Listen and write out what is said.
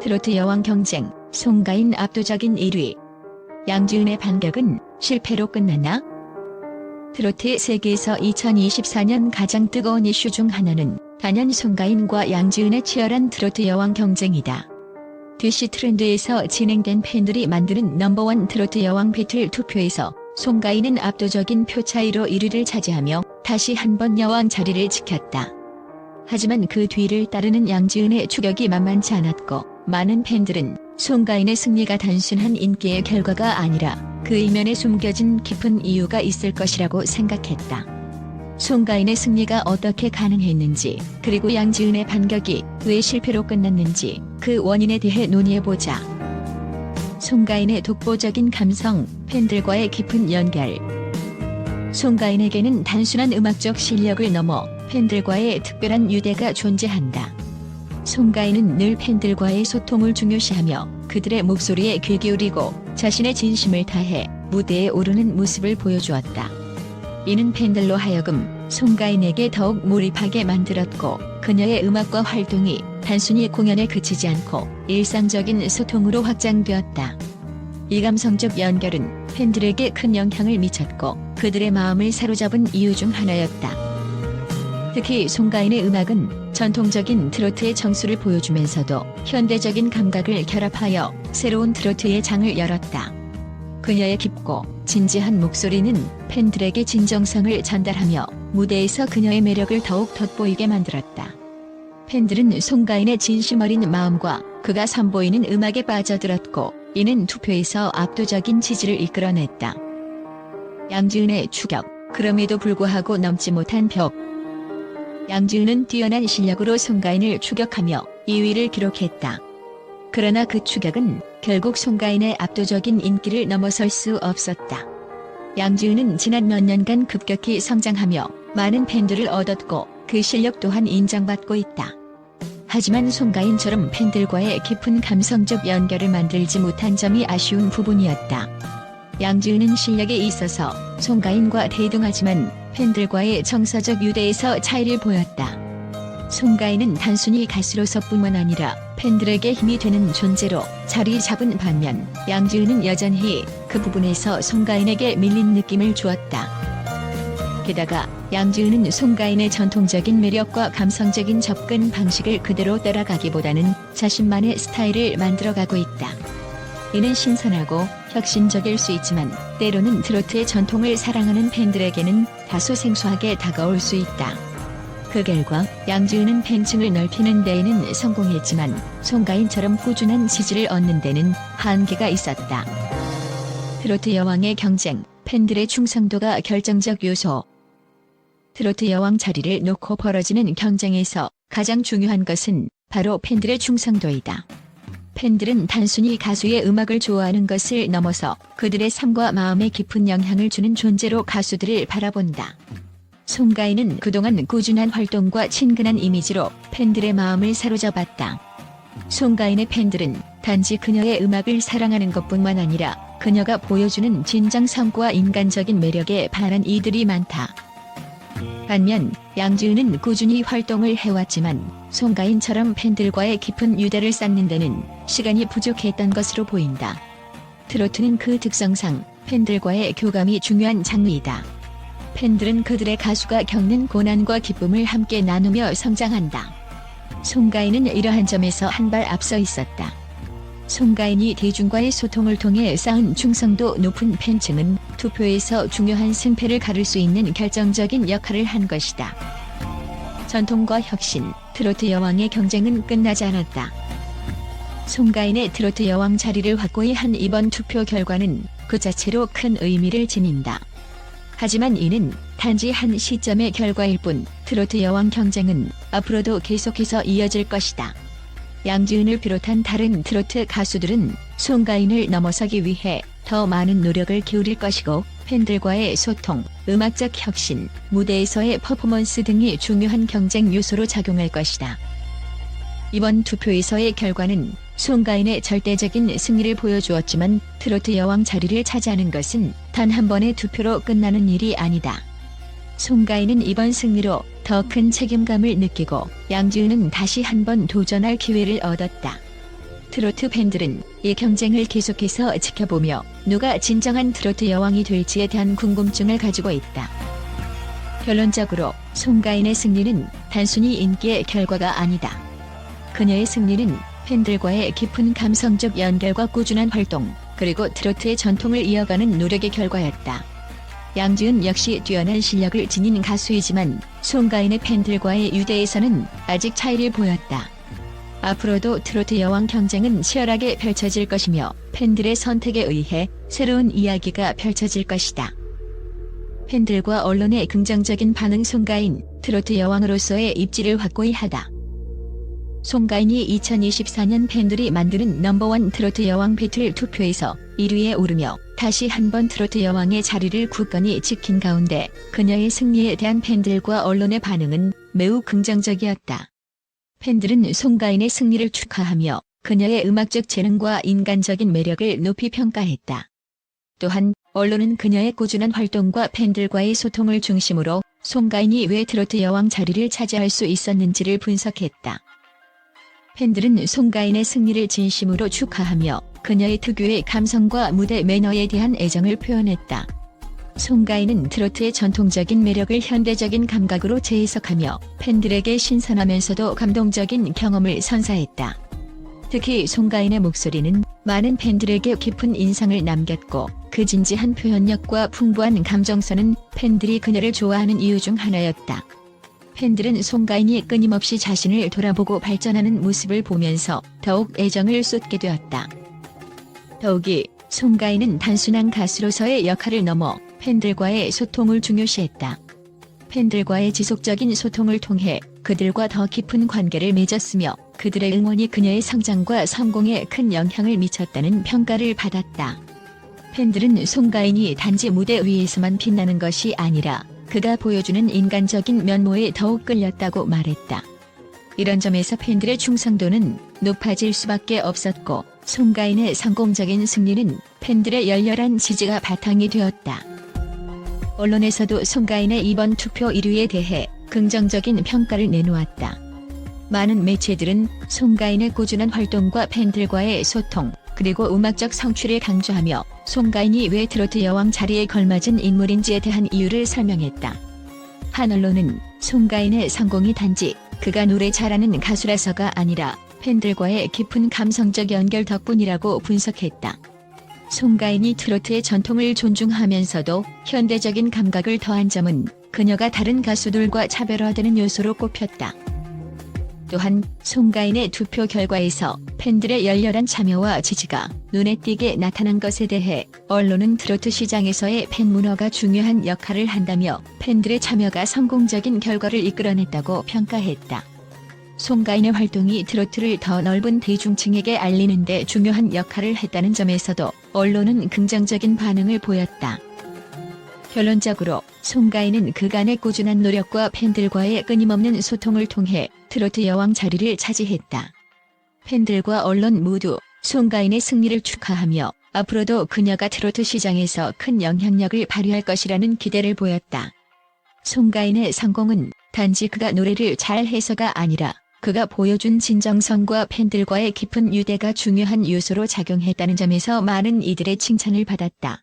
트로트 여왕 경쟁, 송가인 압도적인 1위. 양지은의 반격은 실패로 끝났나? 트로트 세계에서 2024년 가장 뜨거운 이슈 중 하나는 단연 송가인과 양지은의 치열한 트로트 여왕 경쟁이다. DC 트렌드에서 진행된 팬들이 만드는 넘버원 트로트 여왕 배틀 투표에서 송가인은 압도적인 표 차이로 1위를 차지하며 다시 한 번 여왕 자리를 지켰다. 하지만 그 뒤를 따르는 양지은의 추격이 만만치 않았고 많은 팬들은 송가인의 승리가 단순한 인기의 결과가 아니라 그 이면에 숨겨진 깊은 이유가 있을 것이라고 생각했다. 송가인의 승리가 어떻게 가능했는지 그리고 양지은의 반격이 왜 실패로 끝났는지 그 원인에 대해 논의해보자. 송가인의 독보적인 감성, 팬들과의 깊은 연결. 송가인에게는 단순한 음악적 실력을 넘어 팬들과의 특별한 유대가 존재한다. 송가인은 늘 팬들과의 소통을 중요시하며 그들의 목소리에 귀 기울이고 자신의 진심을 다해 무대에 오르는 모습을 보여주었다. 이는 팬들로 하여금 송가인에게 더욱 몰입하게 만들었고 그녀의 음악과 활동이 단순히 공연에 그치지 않고 일상적인 소통으로 확장되었다. 이 감성적 연결은 팬들에게 큰 영향을 미쳤고 그들의 마음을 사로잡은 이유 중 하나였다. 특히 송가인의 음악은 전통적인 트로트의 정수를 보여주면서도 현대적인 감각을 결합하여 새로운 트로트의 장을 열었다. 그녀의 깊고 진지한 목소리는 팬들에게 진정성을 전달하며 무대에서 그녀의 매력을 더욱 돋보이게 만들었다. 팬들은 송가인의 진심 어린 마음과 그가 선보이는 음악에 빠져들었고 이는 투표에서 압도적인 지지를 이끌어냈다. 양지은의 추격, 그럼에도 불구하고 넘지 못한 벽. 양지은은 뛰어난 실력으로 송가인을 추격하며 2위를 기록했다. 그러나 그 추격은 결국 송가인의 압도적인 인기를 넘어설 수 없었다. 양지은은 지난 몇 년간 급격히 성장하며 많은 팬들을 얻었고 그 실력 또한 인정받고 있다. 하지만 송가인처럼 팬들과의 깊은 감성적 연결을 만들지 못한 점이 아쉬운 부분이었다. 양지은은 실력에 있어서 송가인과 대등하지만 팬들과의 정서적 유대에서 차이를 보였다. 송가인은 단순히 가수로서뿐만 아니라 팬들에게 힘이 되는 존재로 자리 잡은 반면 양지은은 여전히 그 부분에서 송가인에게 밀린 느낌을 주었다. 게다가 양지은은 송가인의 전통적인 매력과 감성적인 접근 방식을 그대로 따라가기보다는 자신만의 스타일을 만들어가고 있다. 이는 신선하고 혁신적일 수 있지만 때로는 트로트의 전통을 사랑하는 팬들에게는 다소 생소하게 다가올 수 있다. 그 결과 양지은은 팬층을 넓히는 데에는 성공했지만 송가인처럼 꾸준한 지지를 얻는 데는 한계가 있었다. 트로트 여왕의 경쟁, 팬들의 충성도가 결정적 요소. 트로트 여왕 자리를 놓고 벌어지는 경쟁에서 가장 중요한 것은 바로 팬들의 충성도이다. 팬들은 단순히 가수의 음악을 좋아하는 것을 넘어서 그들의 삶과 마음에 깊은 영향을 주는 존재로 가수들을 바라본다. 송가인은 그동안 꾸준한 활동과 친근한 이미지로 팬들의 마음을 사로잡았다. 송가인의 팬들은 단지 그녀의 음악을 사랑하는 것뿐만 아니라 그녀가 보여주는 진정성과 인간적인 매력에 반한 이들이 많다. 반면 양지은은 꾸준히 활동을 해왔지만 송가인처럼 팬들과의 깊은 유대를 쌓는 데는 시간이 부족했던 것으로 보인다. 트로트는 그 특성상 팬들과의 교감이 중요한 장르이다. 팬들은 그들의 가수가 겪는 고난과 기쁨을 함께 나누며 성장한다. 송가인은 이러한 점에서 한 발 앞서 있었다. 송가인이 대중과의 소통을 통해 쌓은 충성도 높은 팬층은 투표에서 중요한 승패를 가를 수 있는 결정적인 역할을 한 것이다. 전통과 혁신, 트로트 여왕의 경쟁은 끝나지 않았다. 송가인의 트로트 여왕 자리를 확고히 한 이번 투표 결과는 그 자체로 큰 의미를 지닌다. 하지만 이는 단지 한 시점의 결과일 뿐 트로트 여왕 경쟁은 앞으로도 계속해서 이어질 것이다. 양지은을 비롯한 다른 트로트 가수들은 송가인을 넘어서기 위해 더 많은 노력을 기울일 것이고 팬들과의 소통, 음악적 혁신, 무대에서의 퍼포먼스 등이 중요한 경쟁 요소로 작용할 것이다. 이번 투표에서의 결과는 송가인의 절대적인 승리를 보여주었지만 트로트 여왕 자리를 차지하는 것은 단 한 번의 투표로 끝나는 일이 아니다. 송가인은 이번 승리로 더 큰 책임감을 느끼고 양지은은 다시 한 번 도전할 기회를 얻었다. 트로트 팬들은 이 경쟁을 계속해서 지켜보며 누가 진정한 트로트 여왕이 될지에 대한 궁금증을 가지고 있다. 결론적으로 송가인의 승리는 단순히 인기의 결과가 아니다. 그녀의 승리는 팬들과의 깊은 감성적 연결과 꾸준한 활동, 그리고 트로트의 전통을 이어가는 노력의 결과였다. 양지은 역시 뛰어난 실력을 지닌 가수이지만 송가인의 팬들과의 유대에서는 아직 차이를 보였다. 앞으로도 트로트 여왕 경쟁은 치열하게 펼쳐질 것이며 팬들의 선택에 의해 새로운 이야기가 펼쳐질 것이다. 팬들과 언론의 긍정적인 반응 송가인 트로트 여왕으로서의 입지를 확고히 하다. 송가인이 2024년 팬들이 만드는 넘버원 트로트 여왕 배틀 투표에서 1위에 오르며 다시 한번 트로트 여왕의 자리를 굳건히 지킨 가운데 그녀의 승리에 대한 팬들과 언론의 반응은 매우 긍정적이었다. 팬들은 송가인의 승리를 축하하며 그녀의 음악적 재능과 인간적인 매력을 높이 평가했다. 또한 언론은 그녀의 꾸준한 활동과 팬들과의 소통을 중심으로 송가인이 왜 트로트 여왕 자리를 차지할 수 있었는지를 분석했다. 팬들은 송가인의 승리를 진심으로 축하하며 그녀의 특유의 감성과 무대 매너에 대한 애정을 표현했다. 송가인은 트로트의 전통적인 매력을 현대적인 감각으로 재해석하며 팬들에게 신선하면서도 감동적인 경험을 선사했다. 특히 송가인의 목소리는 많은 팬들에게 깊은 인상을 남겼고 그 진지한 표현력과 풍부한 감정선은 팬들이 그녀를 좋아하는 이유 중 하나였다. 팬들은 송가인이 끊임없이 자신을 돌아보고 발전하는 모습을 보면서 더욱 애정을 쏟게 되었다. 더욱이 송가인은 단순한 가수로서의 역할을 넘어 팬들과의 소통을 중요시했다. 팬들과의 지속적인 소통을 통해 그들과 더 깊은 관계를 맺었으며 그들의 응원이 그녀의 성장과 성공에 큰 영향을 미쳤다는 평가를 받았다. 팬들은 송가인이 단지 무대 위에서만 빛나는 것이 아니라 그가 보여주는 인간적인 면모에 더욱 끌렸다고 말했다. 이런 점에서 팬들의 충성도는 높아질 수밖에 없었고 송가인의 성공적인 승리는 팬들의 열렬한 지지가 바탕이 되었다. 언론에서도 송가인의 이번 투표 1위에 대해 긍정적인 평가를 내놓았다. 많은 매체들은 송가인의 꾸준한 활동과 팬들과의 소통, 그리고 음악적 성취를 강조하며 송가인이 왜 트로트 여왕 자리에 걸맞은 인물인지에 대한 이유를 설명했다. 한 언론은 송가인의 성공이 단지 그가 노래 잘하는 가수라서가 아니라 팬들과의 깊은 감성적 연결 덕분이라고 분석했다. 송가인이 트로트의 전통을 존중하면서도 현대적인 감각을 더한 점은 그녀가 다른 가수들과 차별화되는 요소로 꼽혔다. 또한 송가인의 투표 결과에서 팬들의 열렬한 참여와 지지가 눈에 띄게 나타난 것에 대해 언론은 트로트 시장에서의 팬 문화가 중요한 역할을 한다며 팬들의 참여가 성공적인 결과를 이끌어냈다고 평가했다. 송가인의 활동이 트로트를 더 넓은 대중층에게 알리는 데 중요한 역할을 했다는 점에서도 언론은 긍정적인 반응을 보였다. 결론적으로 송가인은 그간의 꾸준한 노력과 팬들과의 끊임없는 소통을 통해 트로트 여왕 자리를 차지했다. 팬들과 언론 모두 송가인의 승리를 축하하며 앞으로도 그녀가 트로트 시장에서 큰 영향력을 발휘할 것이라는 기대를 보였다. 송가인의 성공은 단지 그가 노래를 잘 해서가 아니라 그가 보여준 진정성과 팬들과의 깊은 유대가 중요한 요소로 작용했다는 점에서 많은 이들의 칭찬을 받았다.